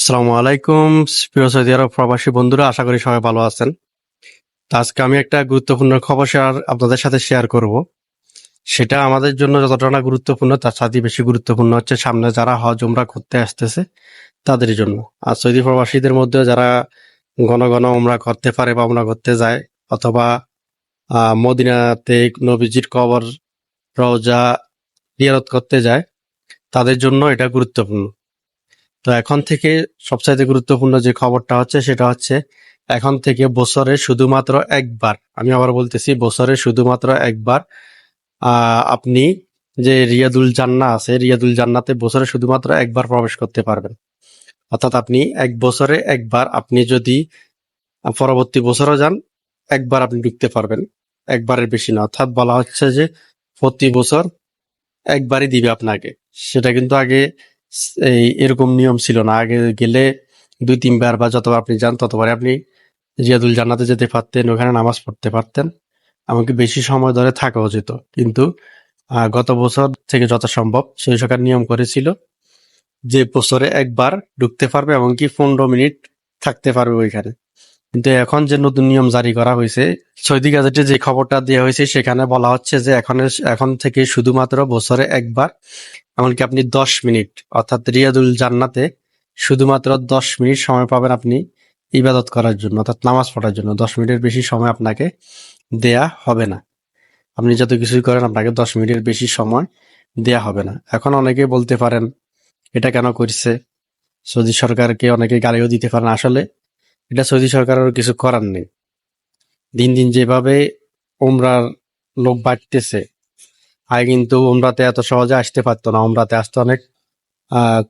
আসসালামু আলাইকুম প্রিয় সৌদি আরব প্রবাসী বন্ধুরা, আশা করি সবাই ভালো আছেন। তো আজকে আমি একটা গুরুত্বপূর্ণ খবর শেয়ার আপনাদের সাথে শেয়ার করব। সেটা আমাদের জন্য যতটা না গুরুত্বপূর্ণ, তার সাথে বেশি গুরুত্বপূর্ণ হচ্ছে সামনে যারা হজ, উমরা করতে আসতেছে, তাদের জন্য। আর সৌদি প্রবাসীদের মধ্যে যারা ঘন ঘন উমরা করতে পারে বা উমরা করতে যায়, অথবা মদিনাতে নবীজির কবর, রওজা, জিয়ারত করতে যায়, তাদের জন্য এটা গুরুত্বপূর্ণ। তো এখন থেকে সবচাইতে গুরুত্বপূর্ণ যে খবরটা হচ্ছে সেটা হচ্ছে, এখন থেকে বছরে শুধুমাত্র একবার, আমি আবার বলতেছি বছরে শুধুমাত্র একবার আপনি যে রিয়াদুল জান্না আছে, রিয়াদুল জান্নাতে বছরে শুধুমাত্র একবার প্রবেশ করতে পারবেন। অর্থাৎ আপনি এক বছরে একবার আপনি যদি পরবর্তী বছরও যান, একবার আপনি ঢুকতে পারবেন, একবারের বেশি না। অর্থাৎ বলা হচ্ছে যে প্রতি বছর একবারই দিবে আপনাকে। সেটা কিন্তু আগে এই এরকম নিয়ম ছিল না। আগে গেলে দুই, তিনবার বা যতবার আপনি যান ততবারে আপনি জিয়াদুল জান্নাতে যেতে পারতেন, ওখানে নামাজ পড়তে পারতেন। এমনকি বেশি সময় ধরে থাকা উচিত কিন্তু গত বছর থেকে যথাসম্ভব সম্ভব সেই সরকার নিয়ম করেছিল যে বছরে একবার ঢুকতে পারবে এমনকি পনেরো মিনিট থাকতে পারবে ওইখানে। কিন্তু এখন যে নতুন নিয়ম জারি করা হয়েছে, সৌদি গাজেটে যে খবরটা দেওয়া হয়েছে, সেখানে বলা হচ্ছে যে এখন এখন থেকে শুধুমাত্র বছরে একবার, এমনকি আপনি দশ মিনিট, অর্থাৎ রিয়াদুল জান্নাতে শুধুমাত্র দশ মিনিট সময় পাবেন আপনি ইবাদত করার জন্য, অর্থাৎ নামাজ পড়ার জন্য। দশ মিনিটের বেশি সময় আপনাকে দেয়া হবে না। আপনি যত কিছুই করেন, আপনাকে দশ মিনিটের বেশি সময় দেয়া হবে না। এখন অনেকে বলতে পারেন, এটা কেন করছে? সৌদি সরকারকে অনেকে গালিও দিতে পারেন। আসলে এটা সৌদি সরকারের কিছু করার নেই। দিন দিন যেভাবে ওমরার লোক বাড়তেছে, আগে কিন্তু ওমরাতে এত সহজে আসতে পারতো না। ওমরাতে আসতে অনেক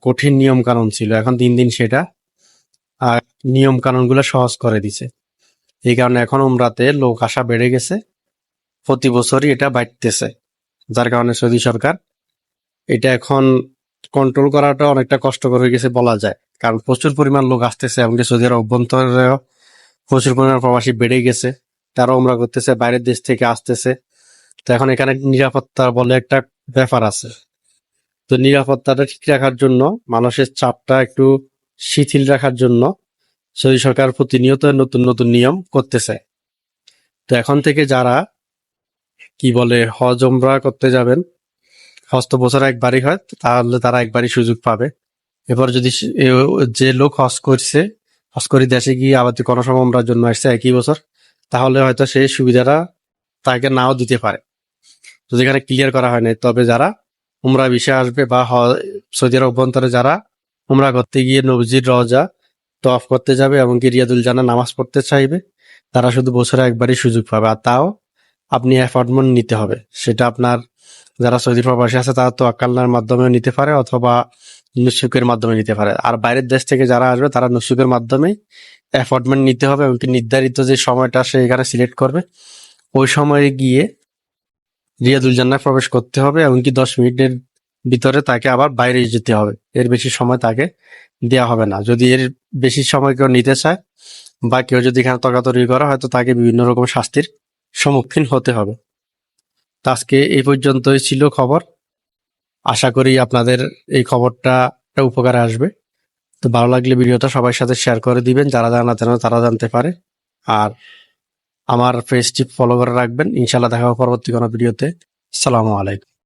কঠিন নিয়ম কানুন ছিল। এখন দিন দিন সেটা নিয়ম কানুনগুলো সহজ করে দিছে। এই কারণে এখন ওমরাতে লোক আসা বেড়ে গেছে। প্রতি বছরই এটা বাড়তেছে। যার কারণে সৌদি সরকার এটা এখন কন্ট্রোল করাটা অনেকটা কষ্টকর হয়ে গেছে বলা যায়। কারণ প্রচুর পরিমাণ লোক আসতেছে এমনকি সৌদি আরব অভ্যন্তরেও প্রচুর পরিমাণ প্রবাসী বেড়ে গেছে। তারা উমরা করতেছে, বাইরের দেশ থেকে আসতেছে। তো এখন এখানে নিরাপত্তা বলে একটা ব্যাপার আছে। তো নিরাপত্তাটা ঠিক রাখার জন্য, মানুষের চাপটা একটু শিথিল রাখার জন্য সৌদি সরকার প্রতিনিয়ত নতুন নতুন নিয়ম করতেছে। তো এখন থেকে যারা, কি বলে, হজ ওমরা করতে যাবেন হজ তো বছরে একবারই হয়, তাহলে তারা একবারই সুযোগ পাবে। এবার যদি যে লোক হজ করছে, হজ করে দেশে গিয়ে আবার কোনো সময় ওমরার জন্য আসছে একই বছর, তাহলে হয়তো সেই সুবিধাটা তাকে নাও দিতে পারে। যদি এখানে ক্লিয়ার করা হয়নি, তবে যারা উমরা বিষয়ে আসবে বা সৌদি আরব অভ্যন্তরে যারা উমরা করতে গিয়ে নবজির রজা তফ করতে যাবে এমনকি রিয়াদুল জানা নামাজ পড়তে চাইবে, তারা শুধু বছরে একবারই সুযোগ পাবে। আর তাও আপনি অ্যাপয়েন্টমেন্ট নিতে হবে, সেটা আপনার যারা সৌদি প্রবাসী আছে, তারা তো আকাল্লার মাধ্যমে নিতে পারে অথবা নুসুকের মাধ্যমে নিতে পারে। আর বাইরের দেশ থেকে যারা আসবে, তারা নুসুকের মাধ্যমে অ্যাপয়েন্টমেন্ট নিতে হবে এমনকি নির্ধারিত যে সময়টা সে এখানে সিলেক্ট করবে, ওই সময়ে গিয়ে রিয়াদুল জান্নায় প্রবেশ করতে হবে এমনকি দশ মিনিটের ভিতরে তাকে আবার বাইরে যেতে হবে। এর বেশি সময় তাকে দেওয়া হবে না। যদি এর বেশি সময় কেউ নিতে চায় বা কেউ যদি এখানে তর্কাতর্কি করে, হয়তো তাকে বিভিন্ন রকম শাস্তির সম্মুখীন হতে হবে। আজকে এই পর্যন্তই ছিল খবর। আশা করি আপনাদের এই খবরটা উপকারে আসবে। তো ভালো লাগলে ভিডিওটা সবার সাথে শেয়ার করে দিবেন, যারা জানা জানা তারা জানতে পারে। আর আমার পেজটি ফলো করে রাখবেন। ইনশাল্লাহ দেখা পরবর্তী কোনো ভিডিওতে। সালামু আলাইকুম।